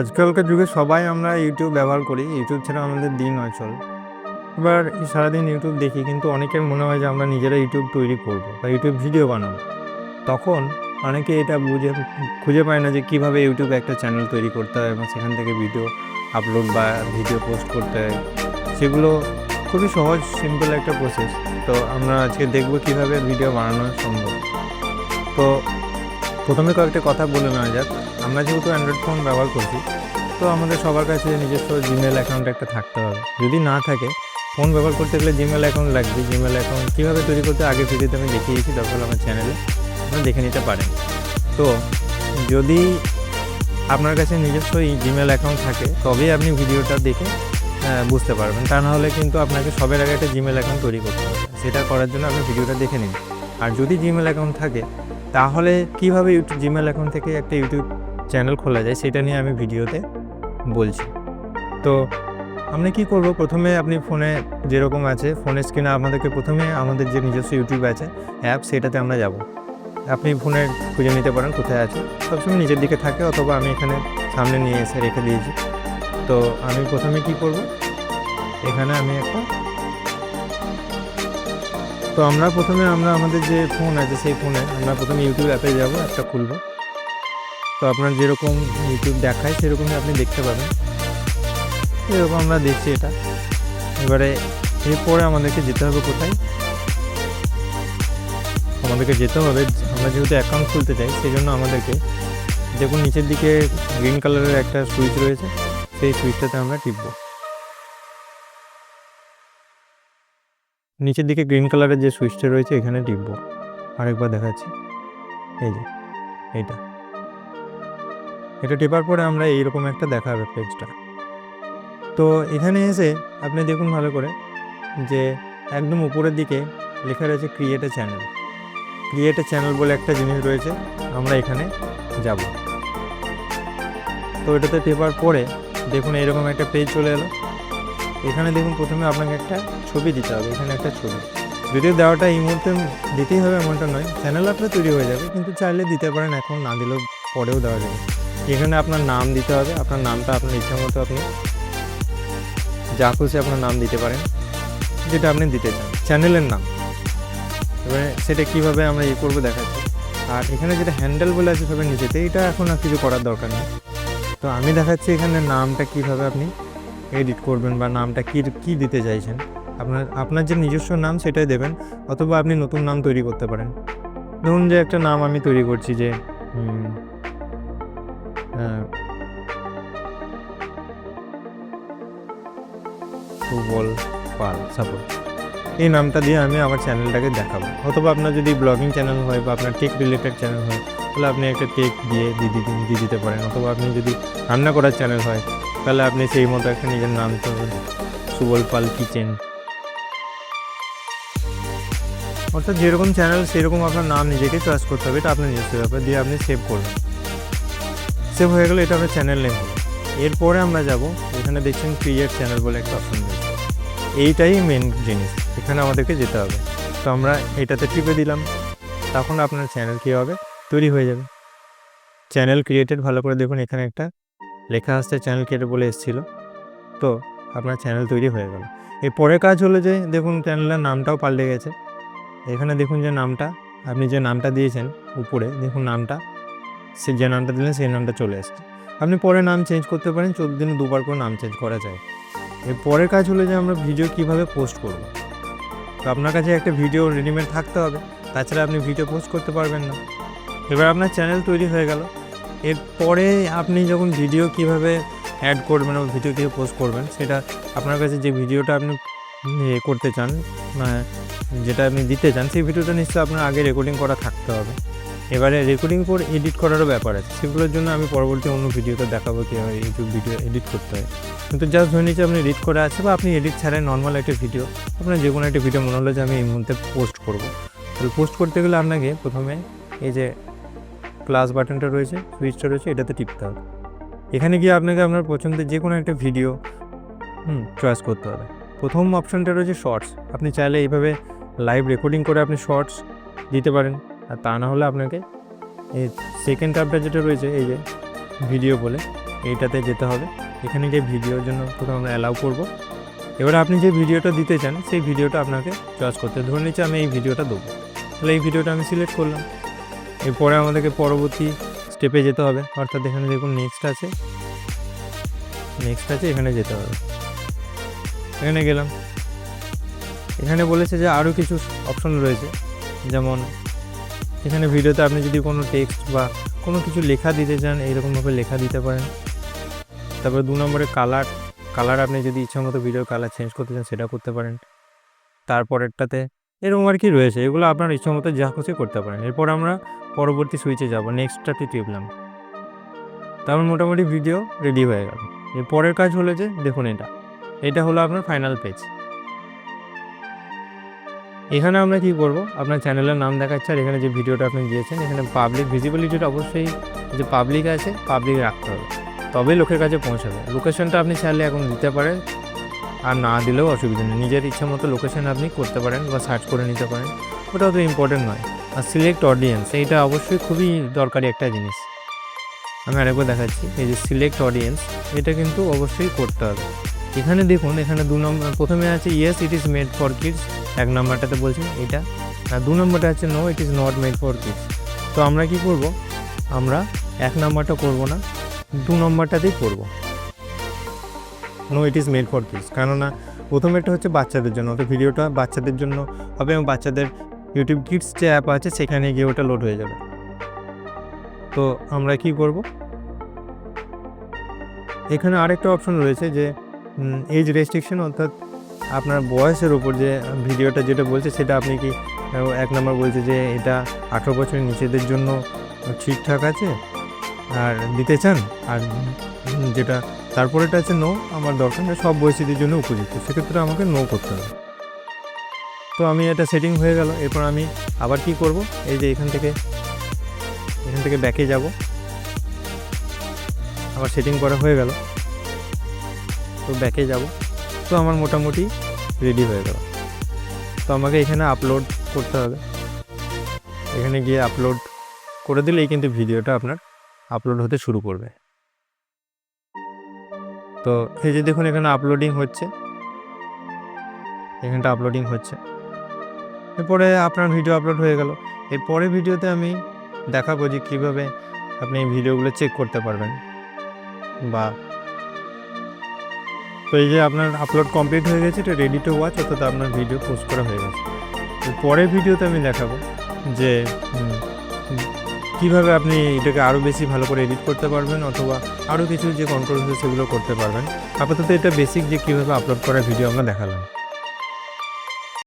আজকালকার যুগে সবাই আমরা ইউটিউব ব্যবহার করি। ইউটিউব ছাড়া আমাদের দিন অচল এবার সারাদিন ইউটিউব দেখি, কিন্তু অনেকের মনে হয় যে আমরা নিজেরা ইউটিউব তৈরি করব বা ইউটিউব ভিডিও বানাবো। তখন অনেকে এটা বুঝে, খুঁজে পায় না যে কীভাবে ইউটিউবে একটা চ্যানেল তৈরি করতে হয় এবং সেখান থেকে ভিডিও আপলোড বা ভিডিও পোস্ট করতে হয়। সেগুলো খুবই সহজ সিম্পল একটা প্রসেস তো আমরা আজকে দেখব কীভাবে ভিডিও বানানো সম্ভব। তো প্রথমে কয়েকটা কথা বলে নেওয়া যাক। আমরা যেহেতু অ্যান্ড্রয়েড ফোন ব্যবহার করছি, তো আমাদের সবার কাছে নিজস্ব জিমেল অ্যাকাউন্ট একটা থাকতে হবে। যদি না থাকে ফোন ব্যবহার করতে গেলে জিমেল অ্যাকাউন্ট লাগবে। জিমেল অ্যাকাউন্ট কীভাবে তৈরি করতে আগে ভিডিওতে আমি দেখিয়েছি দরকার আমার চ্যানেলে আপনারা দেখে নিতে পারেন। তো, যদি আপনার কাছে নিজস্ব জিমেল অ্যাকাউন্ট থাকে, তবেই আপনি ভিডিওটা দেখে বুঝতে পারবেন। তা নাহলে কিন্তু আপনাকে সবের আগে একটা জিমেল অ্যাকাউন্ট তৈরি করতে হবে। সেটা করার জন্য আপনি ভিডিওটা দেখে নিন। আর যদি জিমেল অ্যাকাউন্ট থাকে, তাহলে কীভাবে ইউটিউব জিমেল অ্যাকাউন্ট থেকে একটা ইউটিউব চ্যানেল খোলা যায়, সেটা নিয়ে আমি ভিডিওতে বলছি। তো আমরা কি করব? প্রথমে আপনি ফোনে যেরকম আছে ফোনের স্ক্রিনে আমাদেরকে প্রথমে আমাদের যে নিজস্ব ইউটিউব আছে অ্যাপ সেটাতে আমরা যাব। আপনি ফোনে খুঁজে নিতে পারেন কোথায় আছে। সবসময় নিজের দিকে থাকে, অথবা আমি এখানে সামনে নিয়ে এসে রেখে দিয়েছি। তো আমি প্রথমে কি করব? এখানে আমি একটা তো আমরা প্রথমে আমরা আমাদের যে ফোন আছে, সেই ফোনে আমরা প্রথমে ইউটিউব অ্যাপে যাব, একটা খুলব। তো আপনার যেরকম ইউটিউব দেখায়, সেরকমই আপনি দেখতে পাবেন। এরকম আমরা দেখছি এটা। এবারে এরপরে আমাদেরকে যেতে হবে কোথায়? আমাদেরকে যেতে হবে, আমরা যেহেতু অ্যাকাউন্ট খুলতে চাই সেই জন্য আমাদেরকে দেখুন নিচের দিকে গ্রিন কালারের একটা সুইচ রয়েছে, সেই সুইচটাতে আমরা টিপব। নিচের দিকে গ্রিন কালারের যে সুইচটা রয়েছে, এখানে টিপব। আরেকবার দেখাচ্ছি। এই যে, এইটা। এটা টেপার পরে আমরা এইরকম একটা দেখাবে পেজটা তো এখানে এসে আপনি দেখুন ভালো করে যে একদম উপরের দিকে লেখা রয়েছে create a channel create a channel বলে একটা জিনিস রয়েছে, আমরা এখানে যাব। তো এটাতে টেপার পরে দেখুন এরকম একটা পেজ চলে এলো। এখানে দেখুন প্রথমে আপনাকে একটা ছবি দিতে হবে, এখানে একটা ছবি। যদিও দেওয়াটা এই মুহূর্তে দিতেই হবে, এমনটা নয়। চ্যানেল আপনার তৈরি হয়ে যাবে, কিন্তু চাইলে দিতে পারেন, এখন না দিলেও পরেও দেওয়া যাবে। এখানে আপনার নাম দিতে হবে, আপনার নামটা আপনার ইচ্ছা মতো আপনি যা খুশি আপনার নাম দিতে পারেন, যেটা আপনি দিতে চান। চ্যানেলের নাম। এবারে সেটা কীভাবে আমরা ইয়ে করব দেখাচ্ছি। আর এখানে যেটা হ্যান্ডেল বলে আছে সবাই নিচেতে, এটা এখন আর কিছু করার দরকার নেই। তো আমি দেখাচ্ছি এখানে নামটা কীভাবে আপনি এডিট করবেন বা নামটা কী কী দিতে চাইছেন। আপনার আপনার যে নিজস্ব নাম সেটাই দেবেন, অথবা আপনি নতুন নাম তৈরি করতে পারেন। ধরুন যে একটা নাম আমি তৈরি করছি যে সুবল পাল সাপোজ এই নামটা দিয়ে আমি আমার চ্যানেলটাকে দেখাবো। অথবা আপনার যদি ব্লগিং চ্যানেল হয় বা আপনার টেক রিলেটেড চ্যানেল হয়, তাহলে আপনি একটা টেক দিয়ে দিতে দিয়ে দিতে পারেন। অথবা আপনি যদি রান্না করার চ্যানেল হয়, তাহলে আপনি সেই মতো একটা নিজের নাম করবেন। সুবল পাল কিচেন। অর্থাৎ যেরকম চ্যানেল, সেরকম আপনার নাম নিজেকে চয়েস করতে হবে। এটা আপনার নিজস্ব ব্যাপার দিয়ে আপনি সেভ করবেন। সেভ হয়ে গেলে এটা আপনার চ্যানেল হলো এরপরে আমরা যাব, এখানে দেখছেন ক্রিয়েট চ্যানেল বলে একটা অপশন রয়েছে। এইটাই মেন জিনিস, এখানে আমাদেরকে যেতে হবে। তো আমরা এটাতে টিপে দিলাম, তখন আপনার চ্যানেল কী হবে? তৈরি হয়ে যাবে। চ্যানেল ক্রিয়েটেড ভালো করে দেখুন, এখানে একটা লেখা আসছে চ্যানেল ক্রিয়েটেড বলে এসেছিল। তো আপনার চ্যানেল তৈরি হয়ে গেল। এর পরের কাজ হলো যে, দেখুন চ্যানেলের নামটাও পাল্টে গেছে। এখানে দেখুন যে নামটা, আপনি যে নামটা দিয়েছেন, উপরে, দেখুন নামটা। সে যে নামটা দিলেন, সেই নামটা চলে আসছে আপনি পরে নাম চেঞ্জ করতে পারেন, চোদ্দ দিনে দুবার করে নাম চেঞ্জ করা যায়। এর পরের কাজ হলো যে আমরা ভিডিও কীভাবে পোস্ট করব। তো আপনার কাছে একটা ভিডিও রেডিমেড থাকতে হবে। তাছাড়া আপনি ভিডিও পোস্ট করতে পারবেন না। এবার আপনার চ্যানেল তৈরি হয়ে গেল। এরপরে আপনি যখন ভিডিও কীভাবে অ্যাড করবেন ও ভিডিও কীভাবে পোস্ট করবেন, সেটা আপনার কাছে যে ভিডিওটা আপনি ইয়ে করতে চান মানে যেটা আপনি দিতে চান, সেই ভিডিওটা নিশ্চয়ই আপনার আগে রেকর্ডিং করা থাকতে হবে। এবারে রেকর্ডিং করে এডিট করারও ব্যাপার আছে। সেগুলোর জন্য আমি পরবর্তী অন্য ভিডিওতে দেখাবো কীভাবে ইউটিউব ভিডিও এডিট করতে হয়। কিন্তু জাস্ট ধরে নিচ্ছে আপনি এডিট করে আছে বা আপনি এডিট ছাড়াই নর্মাল একটা ভিডিও আপনার যে কোনো একটা ভিডিও মনে হলো যে আমি এই মুহূর্তে পোস্ট করব। তাহলে পোস্ট করতে গেলে আপনাকে প্রথমে এই যে প্লাস বাটনটা রয়েছে সুইচটা রয়েছে, এটাতে টিপতে হবে। এখানে গিয়ে আপনাকে আপনার পছন্দের যে কোনো একটা ভিডিও হুম চয়েস করতে হবে। প্রথম অপশানটা রয়েছে শর্টস আপনি চাইলে এইভাবে লাইভ রেকর্ডিং করে আপনি শর্টস দিতে পারেন। আর তা না হলে আপনাকে এই সেকেন্ড ট্যাবটা যেটা রয়েছে, এই যে ভিডিও বলে, এইটাতে যেতে হবে। এখানে গিয়ে ভিডিওর জন্য প্রথমে আমরা অ্যালাউ করব। এবার আপনি যে ভিডিওটা দিতে চান, সেই ভিডিওটা আপনাকে চয়েস করতে। ধরে নিচ্ছি আমি এই ভিডিওটা দেবো। তাহলে এই ভিডিওটা আমি সিলেক্ট করলাম। এরপরে আমাদেরকে পরবর্তী স্টেপে যেতে হবে। অর্থাৎ এখানে দেখুন নেক্সট আছে। নেক্সট আছে, এখানে যেতে হবে। এখানে গেলাম। এখানে বলেছে যে আরও কিছু অপশন রয়েছে। যেমন এখানে ভিডিওতে আপনি যদি কোনো টেক্সট বা কোনো কিছু লেখা দিতে চান, এইরকমভাবে লেখা দিতে পারেন। তারপরে দু নম্বরে কালার কালার আপনি যদি ইচ্ছা মতো ভিডিওর কালার চেঞ্জ করতে চান সেটা করতে পারেন। তারপরেরটাতে এরকম আর কি রয়েছে, এগুলো আপনার ইচ্ছা মতো যা খুশি করতে পারেন। এরপর আমরা পরবর্তী সুইচে যাব নেক্সটটাতে টিপলাম। তারপর মোটামুটি ভিডিও রেডি হয়ে গেল। এর পরের কাজ হলো যে, দেখুন এটা। এটা হলো আপনার ফাইনাল পেজ এখানে আমরা কি করব? আপনার চ্যানেলের নাম দেখাচ্ছে আর এখানে যে ভিডিওটা আপনি দিয়েছেন, এখানে পাবলিক ভিজিবিলিটিটা অবশ্যই যে পাবলিক আছে পাবলিক রাখতে হবে। তবে লোকের কাছে পৌঁছাবে। লোকেশনটা আপনি চাইলে এখন দিতে পারেন আর না দিলেও অসুবিধা নেই। নিজের ইচ্ছা মতো লোকেশন আপনি করতে পারেন বা সার্চ করে নিতে পারেন। ওটা অত ইম্পর্টেন্ট নয়। আর সিলেক্ট অডিয়েন্স এইটা অবশ্যই খুবই দরকারি একটা জিনিস। আমি আরেকবার দেখাচ্ছি। এই যে সিলেক্ট অডিয়েন্স এটা কিন্তু অবশ্যই করতে হবে। এখানে দেখুন, এখানে দু নম্বর প্রথমে আছে yes it is made for kids এক নম্বরটাতে বলছে এটা। আর দু নম্বরটা আছে no it is not made for kids তো আমরা কি করব? আমরা এক নম্বরটা করব না, দু নম্বরটাতেই করব। No it is made for kids কেননা, প্রথমেরটা হচ্ছে বাচ্চাদের জন্য তো ভিডিওটা বাচ্চাদের জন্য হবে এবং বাচ্চাদের ইউটিউব কিডস যে অ্যাপ আছে, সেখানে গিয়ে ওটা লোড হয়ে যাবে। তো আমরা কি করব? এখানে আরেকটা অপশন রয়েছে যে এজ রেস্ট্রিকশন অর্থাৎ আপনার বয়সের উপর যে ভিডিওটা যেটা বলছে, সেটা আপনি কি এক নম্বর বলছে যে এটা আঠেরো বছরের নিচেদের জন্য ঠিকঠাক আছে? আর দিতে চান? আর যেটা তারপরেটা আছে নো আমার দরকার সব বয়সীদের জন্য উপযুক্ত। সেক্ষেত্রে আমাকে নো করতে হবে। তো আমি এটা সেটিং হয়ে গেল। এরপর আমি আবার কি করব? এই যে এখান থেকে এখান থেকে ব্যাকে যাব। আবার সেটিং করা হয়ে গেল। তো ব্যাকে যাব। তো আমার মোটামুটি রেডি হয়ে গেল। তো আমাকে এখানে আপলোড করতে হবে। এখানে গিয়ে আপলোড করে দিলেই কিন্তু ভিডিওটা আপনার আপলোড হতে শুরু করবে। তো এই যে দেখুন এখানে আপলোডিং হচ্ছে। এখানটা আপলোডিং হচ্ছে। এরপরে আপনার ভিডিও আপলোড হয়ে গেল। এরপরে ভিডিওতে আমি দেখাবো যে কীভাবে আপনি এই ভিডিওগুলো চেক করতে পারবেন। বা তো এই যে আপনার আপলোড কমপ্লিট হয়ে গেছে, এটা রেডি টু ওয়াচ অর্থাৎ আপনার ভিডিও পোস্ট করা হয়ে গেছে। পরের ভিডিওতে আমি দেখাবো যে কীভাবে কীভাবে আপনি এটাকে আরও বেশি ভালো করে এডিট করতে পারবেন, অথবা আরও কিছু যে কন্ট্রোল সেগুলো করতে পারবেন। আপাতত এটা বেসিক যে কীভাবে আপলোড করা ভিডিও আমরা দেখালাম।